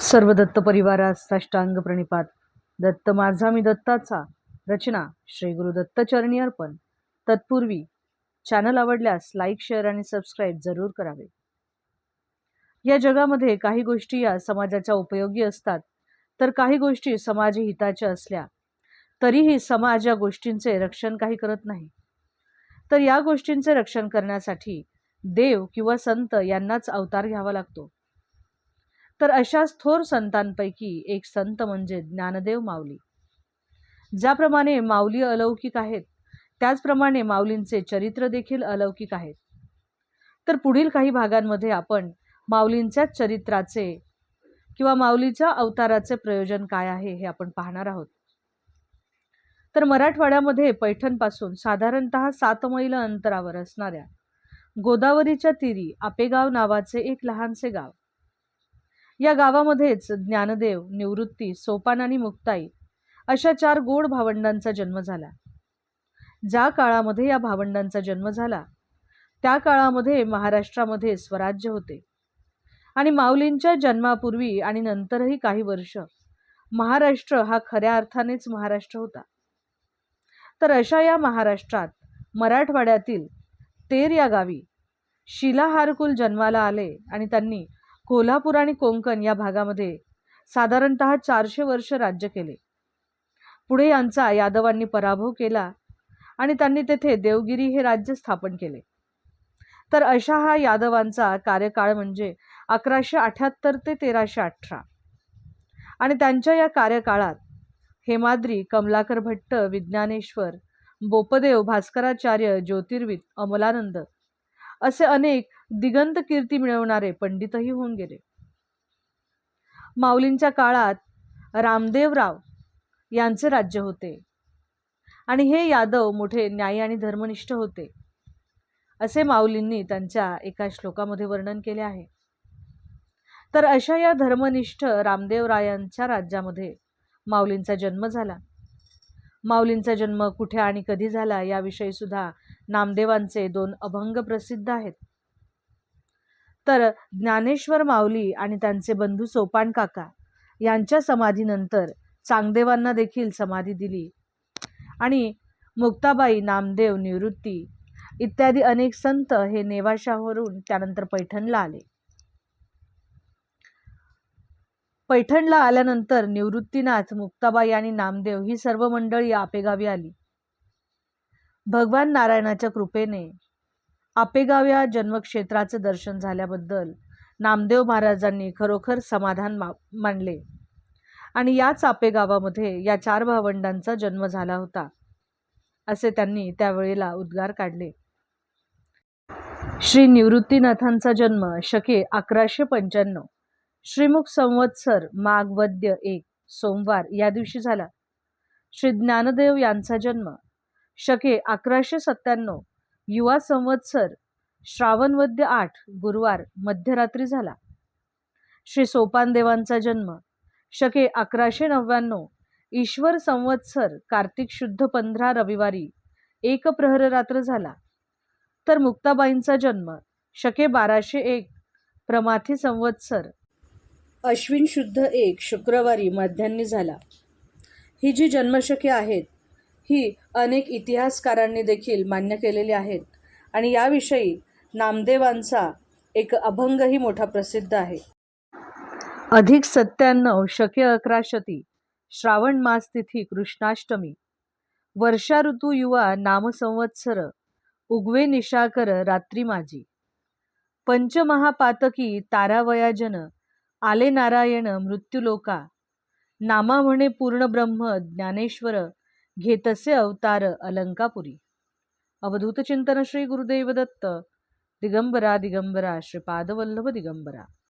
सर्व दत्त परिवारास साष्टांग प्रणिपात. दत्त माझा मी दत्ताचा. रचना श्री गुरु दत्त चरणी अर्पण. तत्पूर्वी चॅनल आवडल्यास लाईक शेअर आणि सबस्क्राईब जरूर करावे. या जगामध्ये काही गोष्टी या समाजाच्या उपयोगी असतात. तर काही गोष्टी समाज हिताच्या असल्या तरीही समाज या गोष्टींचे रक्षण काही करत नाही. तर या गोष्टींचे रक्षण करण्यासाठी देव किंवा संत यांनाच अवतार घ्यावा लागतो. तर अशाच थोर संतांपैकी एक संत म्हणजे ज्ञानदेव माऊली. ज्याप्रमाणे माऊली अलौकिक आहेत त्याचप्रमाणे माऊलींचे चरित्र देखील अलौकिक आहेत. तर पुढील काही भागांमध्ये आपण माऊलींच्या चरित्राचे किंवा माऊलीच्या अवताराचे प्रयोजन काय आहे हे आपण पाहणार आहोत. तर मराठवाड्यामध्ये पैठणपासून साधारणतः सात मैल अंतरावर असणाऱ्या गोदावरीच्या तीरी आपेगाव नावाचे एक लहानसे गाव या गावामध्येच ज्ञानदेव निवृत्ती सोपान आणि मुक्ताई अशा चार गोड भावंडांचा जन्म झाला. ज्या काळामध्ये या भावंडांचा जन्म झाला त्या काळामध्ये महाराष्ट्रामध्ये स्वराज्य होते. आणि माऊलींच्या जन्मापूर्वी आणि नंतरही काही वर्ष महाराष्ट्र हा खऱ्या अर्थानेच महाराष्ट्र होता. तर अशा या महाराष्ट्रात मराठवाड्यातील तेर या गावी शिलाहारकुल जन्माला आले आणि त्यांनी कोल्हापूर आणि कोंकण या भागामध्ये साधारणत चारशे वर्ष राज्य केले. पुढे यांचा यादवांनी पराभव केला आणि त्यांनी तेथे देवगिरी हे राज्य स्थापन केले. तर अशा हा यादवांचा कार्यकाळ म्हणजे अकराशे अठ्याहत्तर ते तेराशे अठरा. आणि त्यांच्या या कार्यकाळात हेमाद्री कमलाकर भट्ट विज्ञानेश्वर बोपदेव भास्कराचार्य ज्योतिर्विद अमलानंद असे अनेक दिगंत कीर्ती मिळवणारे पंडितही होऊन गेले. माऊलींच्या काळात रामदेवराव यांचे राज्य होते. आणि हे यादव मोठे न्याय आणि धर्मनिष्ठ होते. असे माऊलींनी त्यांच्या एका श्लोकामध्ये वर्णन केले आहे. तर अशा या धर्मनिष्ठ रामदेवरायांच्या राज्यामध्ये माऊलींचा जन्म झाला. माऊलींचा जन्म कुठे आणि कधी झाला याविषयी सुद्धा नामदेवांचे दोन अभंग प्रसिद्ध आहेत. तर ज्ञानेश्वर माऊली आणि त्यांचे बंधू सोपान काका यांच्या समाधीनंतर चांगदेवांना देखील समाधी दिली. आणि मुक्ताबाई नामदेव निवृत्ती इत्यादी अनेक संत हे नेवाशावरून त्यानंतर पैठणला आले. पैठणला आल्यानंतर निवृत्तीनाथ मुक्ताबाई आणि नामदेव ही सर्व मंडळी आपेगावी आली. भगवान नारायणाच्या कृपेने आपेगाव या जन्मक्षेत्राचं दर्शन झाल्याबद्दल नामदेव महाराजांनी खरोखर समाधान मा मानले. आणि याच आपेगावामध्ये या चार भावंडांचा जन्म झाला होता असे त्यांनी त्यावेळेला उद्गार काढले. श्री निवृत्तीनाथांचा जन्म शके अकराशे पंच्याण्णव. श्रीमुख संवत्सर माघ वद्य एक सोमवार या दिवशी झाला. श्री ज्ञानदेव यांचा जन्म शके अकराशे सत्त्याण्णव. युवा संवत्सर. श्रावणवद्य आठ गुरुवार मध्यरात्री झाला. श्री सोपानदेवांचा जन्म. शके अकराशे नव्याण्णव. ईश्वर संवत्सर कार्तिक शुद्ध पंधरा रविवारी एक प्रहर रात्र झाला. तर मुक्ताबाईंचा जन्म. शके बाराशे एक. प्रमाथी संवत्सर. अश्विन शुद्ध एक शुक्रवारी मध्यान्नी झाला. ही जी जन्मशके आहेत ही अनेक इतिहासकारांनी देखील मान्य केलेली आहेत. आणि याविषयी नामदेवांचा एक अभंगही मोठा प्रसिद्ध आहे. अधिक सत्त्याण्णव शके अकरा शती श्रावण मास तिथी कृष्णाष्टमी. वर्षा ऋतू युवा नामसंवत्सर उगवे निशाकर रात्री माझी पंचमहापातकी तारावयाजन आले नारायण मृत्यूलोका. नामा म्हणे पूर्ण ब्रह्म ज्ञानेश्वर घेतसे अवतार अलंकापुरी अवधूत चिंतन श्री गुरुदेव दत्त दिगंबरा दिगंबरा श्रीपादवल्लभ दिगंबरा